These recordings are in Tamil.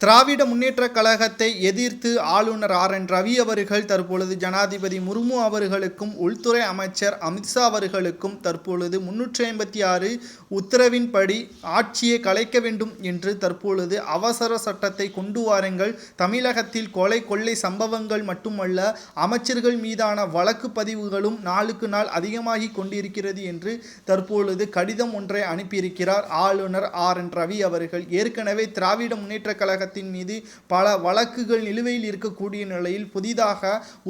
திராவிட முன்னேற்றக் கழகத்தை எதிர்த்து ஆளுநர் ஆர். என். ரவி அவர்கள் தற்பொழுது ஜனாதிபதி முர்மு அவர்களுக்கும் உள்துறை அமைச்சர் அமித்ஷா அவர்களுக்கும் தற்பொழுது முன்னூற்றி ஐம்பத்தி ஆறு உத்தரவின்படி ஆட்சியை கலைக்க வேண்டும் என்று தற்பொழுது அவசர சட்டத்தை கொண்டு வாருங்கள். தமிழகத்தில் கொலை கொள்ளை சம்பவங்கள் மட்டுமல்ல அமைச்சர்கள் மீதான வழக்கு பதிவுகளும் நாளுக்கு நாள் அதிகமாகி கொண்டிருக்கிறது என்று தற்பொழுது கடிதம் ஒன்றை அனுப்பியிருக்கிறார் ஆளுநர் ஆர். என். ரவி அவர்கள். ஏற்கனவே திராவிட முன்னேற்றக் கழகத்தின் மீது பல வழக்குகள் நிலுவையில் இருக்கக்கூடிய நிலையில் புதிதாக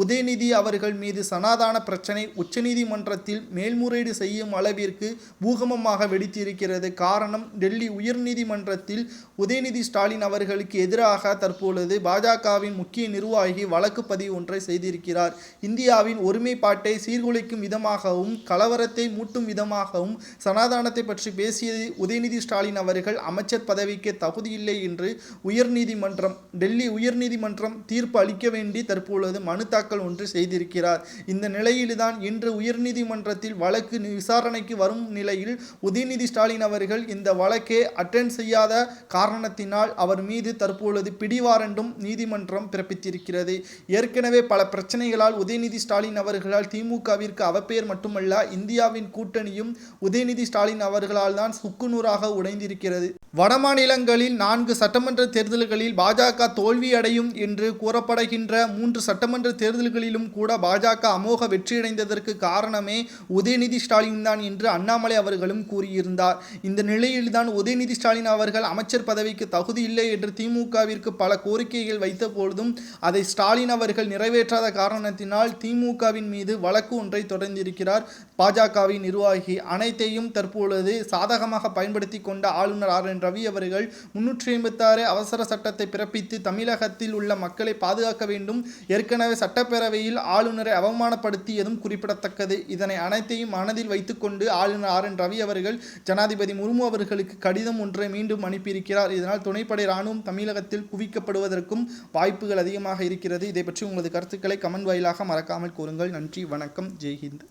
உதயநிதி அவர்கள் மீது சனாதான பிரச்சனை உச்சநீதிமன்றத்தில் மேல்முறையீடு செய்யும் அளவிற்கு பூகம்பமாக வெடித்திருக்கிறது. காரணம் டெல்லி உயர்நீதிமன்றத்தில் உதயநிதி ஸ்டாலின் அவர்களுக்கு எதிராக தற்பொழுது பாஜகவின் முக்கிய நிர்வாகி வழக்கு பதிவு ஒன்றை செய்திருக்கிறார். இந்தியாவின் ஒருமைப்பாட்டை சீர்குலைக்கும் விதமாகவும் கலவரத்தை மூட்டும் விதமாகவும் சனாதானத்தை பற்றி பேசியது உதயநிதி ஸ்டாலின் அவர்கள். அமைச்சர் பதவிக்கு தகுதியில்லை என்று உயர் உயர்நீதிமன்றம் டெல்லி உயர்நீதிமன்றம் தீர்ப்பு அளிக்க வேண்டி தற்பொழுது மனு தாக்கல் ஒன்று செய்திருக்கிறார். இந்த நிலையில்தான் இன்று உயர்நீதிமன்றத்தில் வழக்கு விசாரணைக்கு வரும் நிலையில் உதயநிதி ஸ்டாலின் அவர்கள் இந்த வழக்கை அட்டென்ட் செய்யாத காரணத்தினால் அவர் மீது தற்பொழுது பிடிவாரண்டும் நீதிமன்றம் பிறப்பித்திருக்கிறது. ஏற்கனவே பல பிரச்சனைகளால் உதயநிதி ஸ்டாலின் அவர்களால் திமுகவிற்கு அவப்பெயர் மட்டுமல்ல இந்தியாவின் கூட்டணியும் உதயநிதி ஸ்டாலின் அவர்களால் தான் சுக்குநூறாக உடைந்திருக்கிறது. வடமாநிலங்களில் நான்கு சட்டமன்ற தேர்தல் தேர்தல்களில் பாஜக தோல்வியடையும் என்று கூறப்படுகின்ற மூன்று சட்டமன்ற தேர்தல்களிலும் கூட பாஜக அமோக வெற்றியடைந்ததற்கு காரணமே உதயநிதி ஸ்டாலின் தான் என்று அண்ணாமலை அவர்களும் கூறியிருந்தார். இந்த நிலையில்தான் உதயநிதி ஸ்டாலின் அவர்கள் அமைச்சர் பதவிக்கு தகுதி இல்லை என்று திமுகவிற்கு பல கோரிக்கைகள் வைத்த பொழுதும் அதை ஸ்டாலின் அவர்கள் நிறைவேற்றாத காரணத்தினால் திமுகவின் மீது வழக்கு ஒன்றை தொடர்ந்திருக்கிறார் பாஜகவின் நிர்வாகி. அனைத்தையும் தற்பொழுது சாதகமாக பயன்படுத்தி கொண்ட ஆளுநர் ஆர் என் ரவி அவர்கள் முன்னூற்றி ஐம்பத்தாறு அவசர சட்டத்தை பிறப்பித்து தமிழகத்தில் உள்ள மக்களை பாதுகாக்க வேண்டும். ஏற்கனவே சட்டப்பேரவையில் ஆளுநரை அவமானப்படுத்தியதும் குறிப்பிடத்தக்கது. இதனை அனைத்தையும் மனதில் வைத்துக்கொண்டு ஆளுநர் ஆர் என் ரவி அவர்கள் ஜனாதிபதி முர்மு அவர்களுக்கு கடிதம் ஒன்றை மீண்டும் அனுப்பியிருக்கிறார். இதனால் துணைப்படை ராணுவம் தமிழகத்தில் குவிக்கப்படுவதற்கும் வாய்ப்புகள் அதிகமாக இருக்கிறது. இதை பற்றி உங்களது கருத்துக்களை கமெண்ட் வாயிலாக மறக்காமல் கூறுங்கள். நன்றி வணக்கம். ஜெய்ஹிந்த்.